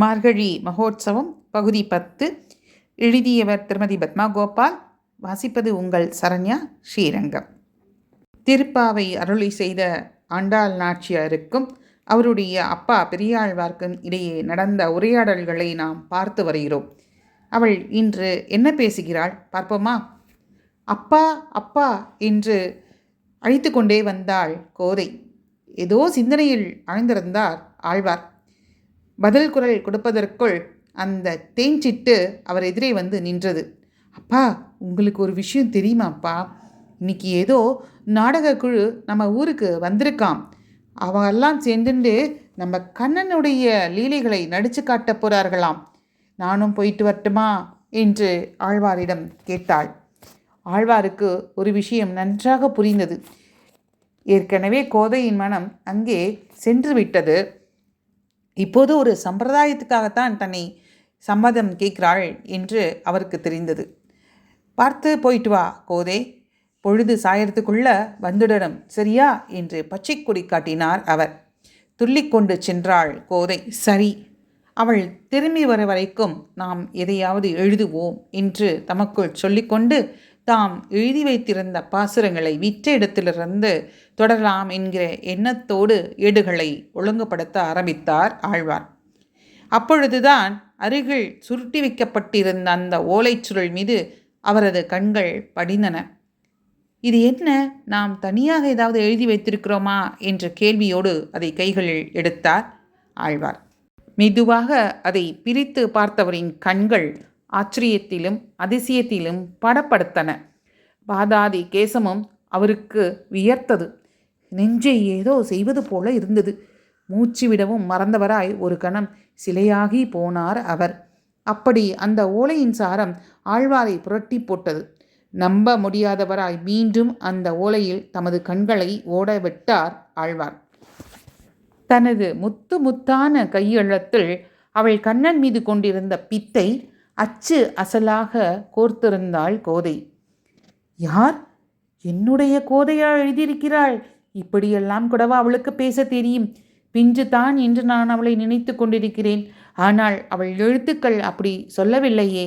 மார்கழி மகோத்சவம் பகுதி பத்து. எழுதியவர் திருமதி பத்மா கோபால் வாசிப்பது உங்கள் சரண்யா ஸ்ரீரங்கம். திருப்பாவை அருளி செய்த ஆண்டாள் நாச்சியாருக்கும் அவருடைய அப்பா பெரியாழ்வார்க்கும் இடையே நடந்த உரையாடல்களை நாம் பார்த்து வருகிறோம். அவள் இன்று என்ன பேசுகிறாள் பார்ப்போமா? அப்பா அப்பா என்று அழைத்து கொண்டே வந்தாள் கோதை. ஏதோ சிந்தனையில் ஆழ்ந்திருந்தார் ஆழ்வார். பதில் குரல் கொடுப்பதற்குள் அந்த தேஞ்சிட்டு அவர் எதிரே வந்து நின்றது. அப்பா உங்களுக்கு ஒரு விஷயம் தெரியுமாப்பா? இன்னைக்கு ஏதோ நாடக குழு நம்ம ஊருக்கு வந்திருக்காம். அவங்கெல்லாம் சேர்ந்துட்டு நம்ம கண்ணனுடைய லீலைகளை நடித்து காட்ட போகிறார்களாம் நானும் போயிட்டு வரட்டுமா? என்று ஆழ்வாரிடம் கேட்டாள். ஆழ்வாருக்கு ஒரு விஷயம் நன்றாக புரிந்தது. ஏற்கனவே கோதையின் மனம் அங்கே சென்று விட்டது. இப்போது ஒரு சம்பிரதாயத்துக்காகத்தான் தன்னை சம்மதம் கேட்கிறாள் என்று அவருக்கு தெரிந்தது. பார்த்து போயிட்டு வா கோதே. பொழுது சாயறதுக்குள்ள வந்துடணும் சரியா? என்று பச்சை கொடி காட்டினார் அவர். துள்ளிக்கொண்டு சென்றாள் கோதை. சரி அவள் திரும்பி வர வரைக்கும் நாம் எதையாவது எழுதுவோம் என்று தமக்குள் சொல்லிக்கொண்டு தாம் எழுதி வைத்திருந்த பாசுரங்களை விற்ற இடத்திலிருந்து தொடரலாம் என்கிற எண்ணத்தோடு ஏடுகளை ஒழுங்குபடுத்த ஆரம்பித்தார் ஆழ்வார். அப்பொழுதுதான் அருகில் சுருட்டி வைக்கப்பட்டிருந்த அந்த ஓலைச்சுருள் மீது அவரது கண்கள் படிந்தன. இது என்ன? நாம் தனியாக ஏதாவது எழுதி வைத்திருக்கிறோமா? என்ற கேள்வியோடு அதை கைகளில் எடுத்தார் ஆழ்வார். மெதுவாக அதை பிரித்து பார்த்தவரின் கண்கள் ஆச்சரியத்திலும் அதிசயத்திலும் படப்படுத்தன. பாதாதி கேசமும் அவருக்கு வியர்த்தது. நெஞ்சை ஏதோ செய்வது போல இருந்தது. மூச்சு விடவும் மறந்தவராய் ஒரு கணம் சிலையாகி போனார் அவர். அப்படி அந்த ஓலையின் சாரம் ஆழ்வாரை புரட்டி போட்டது. நம்ப முடியாதவராய் மீண்டும் அந்த ஓலையில் தமது கண்களை ஓட விட்டார் ஆழ்வார். தனது முத்து முத்தான கையெழுத்தில் அவள் கண்ணன் மீது கொண்டிருந்த பித்தை அச்சு அசலாக கோர்த்திருந்தாள் கோதை. யார்? என்னுடைய கோதையா எழுதியிருக்கிறாள்? இப்படியெல்லாம் கூடவா அவளுக்கு பேச தெரியும்? பிஞ்சு தான் என்று நான் அவளை நினைத்து கொண்டிருக்கிறேன். ஆனால் அவள் எழுத்துக்கள் அப்படி சொல்லவில்லையே.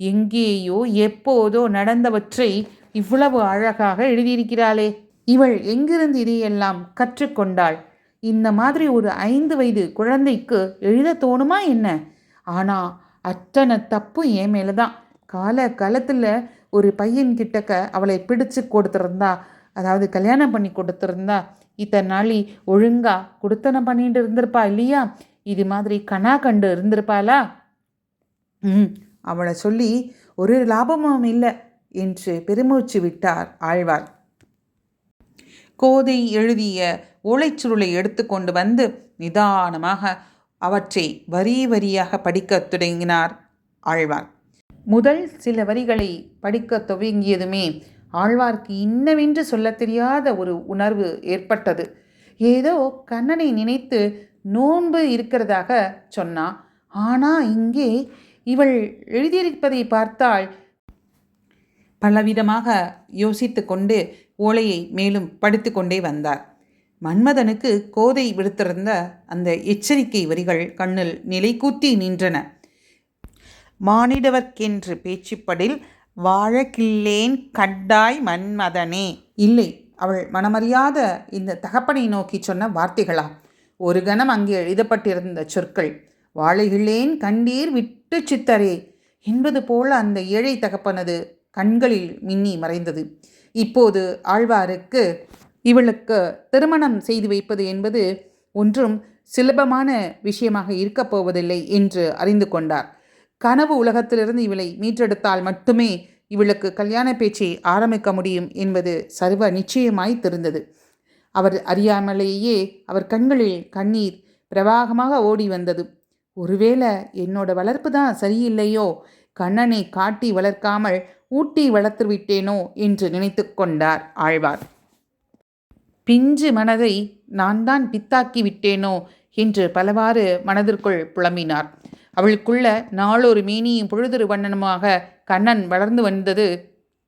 எங்கேயோ எப்போதோ நடந்தவற்றை இவ்வளவு அழகாக எழுதியிருக்கிறாளே. இவள் எங்கிருந்து இதையெல்லாம் கற்றுக்கொண்டாள்? இந்த மாதிரி ஒரு ஐந்து வயது குழந்தைக்கு எழுத தோணுமா என்ன? ஆனால் அத்தனை தப்பும் என் மேலே தான். கால காலத்தில் ஒரு பையன் கிட்டக்க அவளை பிடிச்சு கொடுத்துருந்தா அதாவது கல்யாணம் பண்ணி கொடுத்துருந்தா இத்தனை நாளி ஒழுங்காக கொடுத்தனை பண்ணிட்டு இருந்திருப்பா இல்லையா? இது மாதிரி கனா கண்டு இருந்திருப்பாளா? ம் அவளை சொல்லி ஒரு லாபமும் இல்லை என்று பெருமூச்சு விட்டார் ஆழ்வார். கோதை எழுதிய ஓலைச்சுருளை எடுத்துக்கொண்டு வந்து நிதானமாக அவற்றை வரி வரியாக படிக்கத் தொடங்கினார் ஆழ்வார். முதல் சில வரிகளை படிக்க துவங்கியதுமே ஆழ்வார்க்கு இன்னவென்று சொல்லத் தெரியாத ஒரு உணர்வு ஏற்பட்டது. ஏதோ கண்ணனை நினைத்து நோன்பு இருக்கிறதாக சொன்னா ஆனால் இங்கே இவள் எழுதியிருப்பதை பார்த்தால் பலவிதமாக யோசித்து கொண்டு ஓலையை மேலும் படித்து கொண்டே வந்தார். மன்மதனுக்கு கோதை விடுத்திருந்த அந்த எச்சரிக்கை வரிகள் கண்ணில் நிலைக்கூத்தி நின்றன. மானிடவர்க்கென்று பேச்சுப்படில் வாழக்கில்லேன் கட்டாய் மன்மதனே. இல்லை. அவள் மனமறியாத இந்த தகப்பனை நோக்கி சொன்ன வார்த்தைகளா ஒரு கணம் அங்கே எழுதப்பட்டிருந்த சொற்கள் வாழைகிள்ளேன் கண்டீர் விட்டு சித்தரே என்பது போல அந்த ஏழை தகப்பனது கண்களில் மின்னி மறைந்தது. இப்போது ஆழ்வாருக்கு இவளுக்கு திருமணம் செய்து வைப்பது என்பது ஒன்றும் சுலபமான விஷயமாக இருக்கப் போவதில்லை என்று அறிந்து கொண்டார். கனவு உலகத்திலிருந்து இவளை மீட்டெடுத்தால் மட்டுமே இவளுக்கு கல்யாண பேச்சை ஆரம்பிக்க முடியும் என்பது சர்வ நிச்சயமாய் தெரிந்தது. அவர் அறியாமலேயே அவர் கண்களில் கண்ணீர் பிரவாகமாக ஓடி வந்தது. ஒருவேளை என்னோட வளர்ப்பு தான் சரியில்லையோ? கண்ணனை காட்டி வளர்க்காமல் ஊட்டி வளர்த்து விட்டேனோ? என்று நினைத்து கொண்டார் ஆழ்வார். பிஞ்சு மனதை நான் தான் பித்தாக்கி விட்டேனோ என்று பலவாறு மனதிற்குள் புலம்பினார். அவளுக்குள்ள நாளொரு மேனியும் பொழுதொரு வண்ணனுமாக கண்ணன் வளர்ந்து வந்தது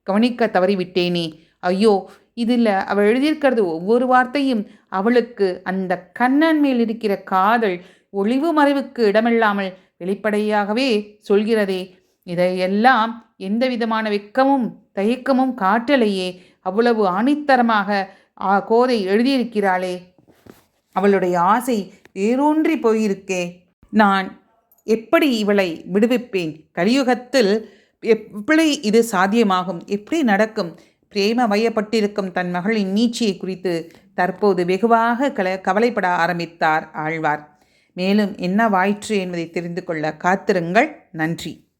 கவனிக்க தவறிவிட்டேனே. ஐயோ இதில் அவள் எழுதியிருக்கிறது ஒவ்வொரு வார்த்தையும் அவளுக்கு அந்த கண்ணன் மேல் இருக்கிற காதல் ஒளிவு மறைவுக்கு இடமில்லாமல் வெளிப்படையாகவே சொல்கிறதே. இதையெல்லாம் எந்த விதமான வெக்கமும் தயக்கமும் காட்டலையே. அவ்வளவு ஆணித்தரமாக கோதை எழுதியிருக்கிறாளே. அவளுடைய ஆசை வேரூன்றி போயிருக்கே. நான் எப்படி இவளை விடுவிப்பேன்? கலியுகத்தில் எப்படி இது சாத்தியமாகும்? எப்படி நடக்கும்? பிரேம வயப்பட்டிருக்கும் தன் மகளின் நீச்சியை குறித்து தற்போது வெகுவாக கல கவலைப்பட ஆரம்பித்தார் ஆழ்வார். மேலும் என்ன வாயிற்று என்பதை தெரிந்து கொள்ள காத்திருங்கள். நன்றி.